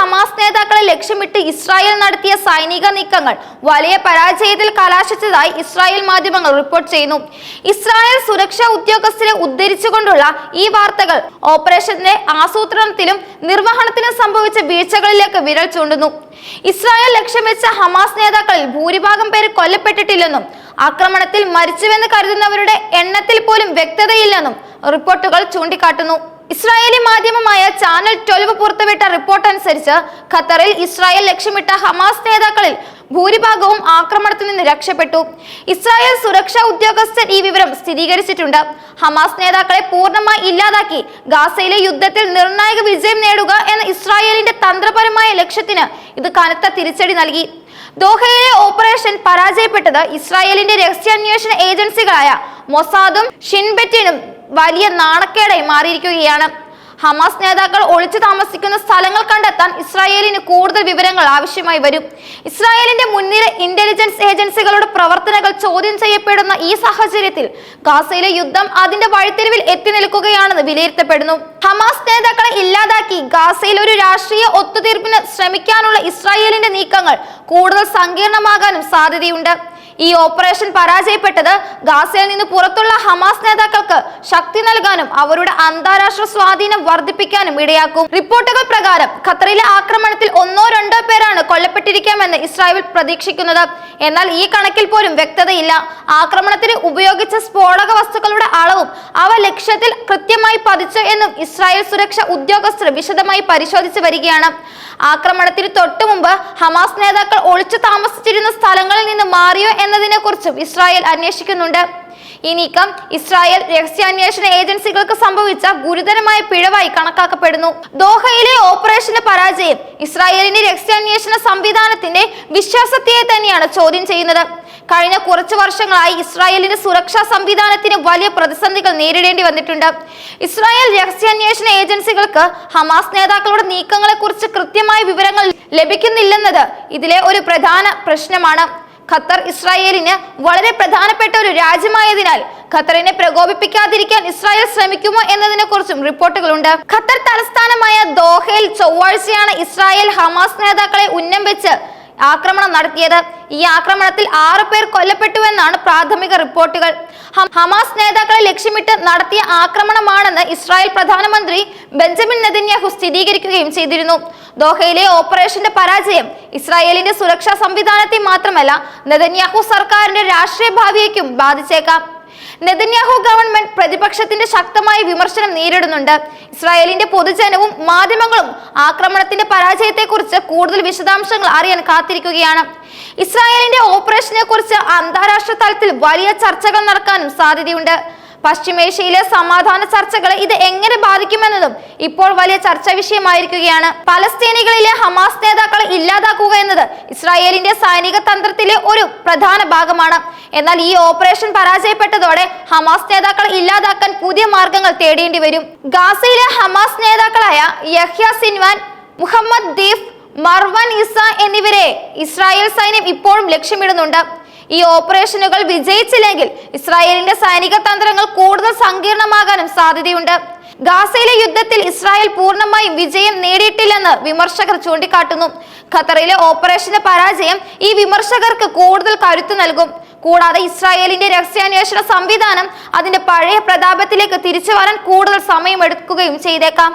Hamas നേതാക്കളെ ലക്ഷ്യമിട്ട് Israel നടത്തിയ സൈനിക നീക്കങ്ങൾ വലിയ പരാജയത്തിൽ കലാശിച്ചതായി ഇസ്രായേൽ മാധ്യമങ്ങൾ റിപ്പോർട്ട് ചെയ്യുന്നു. ഇസ്രായേൽ സുരക്ഷാ ഉദ്യോഗസ്ഥരെ ഉദ്ധരിച്ചുകൊണ്ടുള്ള ഈ വാർത്തകൾ ഓപ്പറേഷന്റെ ആസൂത്രണത്തിലും നിർവഹണത്തിലും സംഭവിച്ച വീഴ്ചകളിലേക്ക് വിരൽ ചൂണ്ടുന്നു. ഇസ്രായേൽ ലക്ഷ്യം വെച്ച ഹമാസ് നേതാക്കളിൽ ഭൂരിഭാഗം പേര് കൊല്ലപ്പെട്ടിട്ടില്ലെന്നും ആക്രമണത്തിൽ മരിച്ചുവെന്ന് കരുതുന്നവരുടെ എണ്ണത്തിൽ പോലും വ്യക്തതയില്ലെന്നും റിപ്പോർട്ടുകൾ ചൂണ്ടിക്കാട്ടുന്നു. ഇസ്രായേലി മാധ്യമമായ ചാനൽ ട്വൽവ് പുറത്തുവിട്ട റിപ്പോർട്ട് അനുസരിച്ച് ഖത്തറിൽ ഇസ്രായേൽ ലക്ഷ്യമിട്ട ഹമാസ് നേതാക്കളിൽ ഭൂരിഭാഗവും ആക്രമണത്തിൽ നിന്ന് രക്ഷപ്പെട്ടു. ഇസ്രായേൽ സുരക്ഷാ ഉദ്യോഗസ്ഥർ ഈ വിവരം സ്ഥിരീകരിച്ചിട്ടുണ്ട്. ഹമാസ് നേതാക്കളെ പൂർണമായി ഇല്ലാതാക്കി ഗാസയിലെ യുദ്ധത്തിൽ നിർണായക വിജയം നേടുക എന്ന ഇസ്രായേലിന്റെ തന്ത്രപരമായ ലക്ഷ്യത്തിന് ഇത് കനത്ത തിരിച്ചടി നൽകി. ദോഹയിലെ ഓപ്പറേഷൻ പരാജയപ്പെട്ടത് ഇസ്രായേലിന്റെ രഹസ്യാന്വേഷണ ഏജൻസികളായ മൊസാദും ഷിൻബെറ്റിനും വലിയ നാണക്കേടായി മാറിയിരിക്കുകയാണ്. ഹമാസ് നേതാക്കൾ ഒളിച്ചു താമസിക്കുന്ന സ്ഥലങ്ങൾ കണ്ടെത്താൻ ഇസ്രായേലിന് കൂടുതൽ വിവരങ്ങൾ ആവശ്യമായി വരും. ഇസ്രായേലിന്റെ മുൻനിര ഇന്റലിജൻസ് ഏജൻസികളുടെ പ്രവർത്തനങ്ങൾ ചോദ്യം ചെയ്യപ്പെടുന്ന ഈ സാഹചര്യത്തിൽ ഗാസയിലെ യുദ്ധം അതിന്റെ വഴിത്തിരിവിൽ എത്തി നിൽക്കുകയാണെന്ന് വിലയിരുത്തപ്പെടുന്നു. ഹമാസ് നേതാക്കളെ ഇല്ലാതാക്കി ഗാസയിൽ ഒരു രാഷ്ട്രീയ ഒത്തുതീർപ്പിന് ശ്രമിക്കാനുള്ള ഇസ്രായേലിന്റെ നീക്കങ്ങൾ കൂടുതൽ സങ്കീർണമാകാനും സാധ്യതയുണ്ട്. ഈ ഓപ്പറേഷൻ പരാജയപ്പെട്ടത് ഗാസയിൽ നിന്ന് പുറത്തുള്ള ഹമാസ് നേതാക്കൾക്ക് ശക്തി നൽകാനും അവരുടെ അന്താരാഷ്ട്ര സ്വാധീനം വർദ്ധിപ്പിക്കാനും ഇടയാക്കും. റിപ്പോർട്ടുകൾ പ്രകാരം ഖത്തറിലെ ആക്രമണത്തിൽ ഒന്നോ രണ്ടോ പേരാണ് കൊല്ലപ്പെട്ടിരിക്കാമെന്ന് ഇസ്രായേൽ പ്രതീക്ഷിക്കുന്നത്. എന്നാൽ ഈ കണക്കിൽ പോലും വ്യക്തതയില്ല. ആക്രമണത്തിന് ഉപയോഗിച്ച സ്ഫോടക വസ്തുക്കളുടെ അളവും അവ ലക്ഷ്യത്തിൽ കൃത്യമായി പതിച്ചു എന്നും ഇസ്രായേൽ സുരക്ഷാ ഉദ്യോഗസ്ഥർ വിശദമായി പരിശോധിച്ചു വരികയാണ്. ആക്രമണത്തിന് തൊട്ടു മുമ്പ് ഹമാസ് നേതാക്കൾ ഒളിച്ചു താമസിച്ചിരുന്ന സ്ഥലങ്ങളിൽ നിന്ന് മാറിയോ എന്നതിനെ കുറിച്ചും ഇസ്രായേൽ അന്വേഷിക്കുന്നുണ്ട്. ഈ നീക്കം ഇസ്രായേൽ രഹസ്യാന്വേഷണ ഏജൻസികൾക്ക് സംഭവിച്ച ഗുരുതരമായ പിഴവായി കണക്കാക്കപ്പെടുന്നു. ദോഹയിലെ ഓപ്പറേഷന്റെ പരാജയം ഇസ്രായേലിന്റെ രഹസ്യാന്വേഷണ സംവിധാനത്തിന്റെ വിശ്വാസത്തെ തന്നെയാണ് ചോദ്യം ചെയ്യുന്നത്. കഴിഞ്ഞ കുറച്ചു വർഷങ്ങളായി ഇസ്രായേലിന്റെ സുരക്ഷാ സംവിധാനത്തിന് വലിയ പ്രതിസന്ധികൾ നേരിടേണ്ടി വന്നിട്ടുണ്ട്. ഇസ്രായേൽ രഹസ്യാന്വേഷണ ഏജൻസികൾക്ക് ഹമാസ് നേതാക്കളുടെ നീക്കങ്ങളെ കുറിച്ച് കൃത്യമായ വിവരങ്ങൾ ലഭിക്കുന്നില്ലെന്നത് ഇതിലെ ഒരു പ്രധാന പ്രശ്നമാണ്. ഖത്തർ ഇസ്രായേലിന് വളരെ പ്രധാനപ്പെട്ട ഒരു രാജ്യമായതിനാൽ ഖത്തറിനെ പ്രകോപിപ്പിക്കാതിരിക്കാൻ ഇസ്രായേൽ ശ്രമിക്കുമോ എന്നതിനെ കുറിച്ചും റിപ്പോർട്ടുകളുണ്ട്. ഖത്തർ തലസ്ഥാനമായ ദോഹയിൽ ചൊവ്വാഴ്ചയാണ് ഇസ്രായേൽ ഹമാസ് നേതാക്കളെ ഉന്നം വെച്ച് ആക്രമണം നടത്തിയത്. ഈ ആക്രമണത്തിൽ ആറു പേർ കൊല്ലപ്പെട്ടുവെന്നാണ് പ്രാഥമിക റിപ്പോർട്ടുകൾ. ഹമാസ് നേതാക്കളെ ലക്ഷ്യമിട്ട് നടത്തിയ ആക്രമണമാണെന്ന് ഇസ്രായേൽ പ്രധാനമന്ത്രി ബെഞ്ചമിൻ നെതന്യാഹു സ്ഥിരീകരിക്കുകയും ചെയ്തിരുന്നു. ദോഹയിലെ ഓപ്പറേഷന്റെ പരാജയം ഇസ്രായേലിന്റെ സുരക്ഷാ സംവിധാനത്തെ മാത്രമല്ല നെതന്യാഹു സർക്കാരിന്റെ രാഷ്ട്രീയ ഭാവിയേക്കും ബാധിച്ചേക്കാം. നെതന്യാഹു ഗവൺമെന്റ് പ്രതിപക്ഷത്തിന്റെ ശക്തമായ വിമർശനം നേരിടുന്നുണ്ട്. ഇസ്രായേലിന്റെ പൊതുജനവും മാധ്യമങ്ങളും ആക്രമണത്തിന്റെ പരാജയത്തെക്കുറിച്ച് കൂടുതൽ വിശദാംശങ്ങൾ അറിയാൻ കാത്തിരിക്കുകയാണ്. ഇസ്രായേലിന്റെ ഓപ്പറേഷനെ കുറിച്ച് അന്താരാഷ്ട്ര തലത്തിൽ വലിയ ചർച്ചകൾ നടക്കാനും സാധ്യതയുണ്ട്. പശ്ചിമേഷ്യയിലെ സമാധാന ചർച്ചകളെ ഇത് എങ്ങനെ ബാധിക്കുമെന്നതും ഇപ്പോൾ വലിയ ചർച്ചാ വിഷയമായിരിക്കുകയാണ്. പലസ്തീനികളിലെ ഹമാസ് നേതാക്കളെ ഇല്ലാതാക്കുക എന്നത് ഇസ്രായേലിന്റെ സൈനിക തന്ത്രത്തിലെ ഒരു പ്രധാന ഭാഗമാണ്. എന്നാൽ ഈ ഓപ്പറേഷൻ പരാജയപ്പെട്ടതോടെ ഹമാസ് നേതാക്കളെ ഇല്ലാതാക്കാൻ പുതിയ മാർഗങ്ങൾ തേടേണ്ടി വരും. ഗാസയിലെ ഹമാസ് നേതാക്കളായ യഹ്യ സിൻവാൻ മുഹമ്മദ് ദീഫ് മർവൻ ഇസ എന്നിവരെ ഇസ്രായേൽ സൈന്യം ഇപ്പോഴും ലക്ഷ്യമിടുന്നുണ്ട്. ഈ ഓപ്പറേഷനുകൾ വിജയിച്ചില്ലെങ്കിൽ ഇസ്രായേലിന്റെ സൈനിക തന്ത്രങ്ങൾ കൂടുതൽ സങ്കീർണമാകാനും സാധ്യതയുണ്ട്. ഗാസയിലെ യുദ്ധത്തിൽ ഇസ്രായേൽ പൂർണമായും വിജയം നേടിയിട്ടില്ലെന്ന് വിമർശകർ ചൂണ്ടിക്കാട്ടുന്നു. ഖത്തറിലെ ഓപ്പറേഷന്റെ പരാജയം ഈ വിമർശകർക്ക് കൂടുതൽ കരുത്തു നൽകും. കൂടാതെ ഇസ്രായേലിന്റെ രഹസ്യാന്വേഷണ സംവിധാനം അതിന്റെ പഴയ പ്രതാപത്തിലേക്ക് തിരിച്ചു വരാൻ കൂടുതൽ സമയമെടുക്കുകയും ചെയ്തേക്കാം.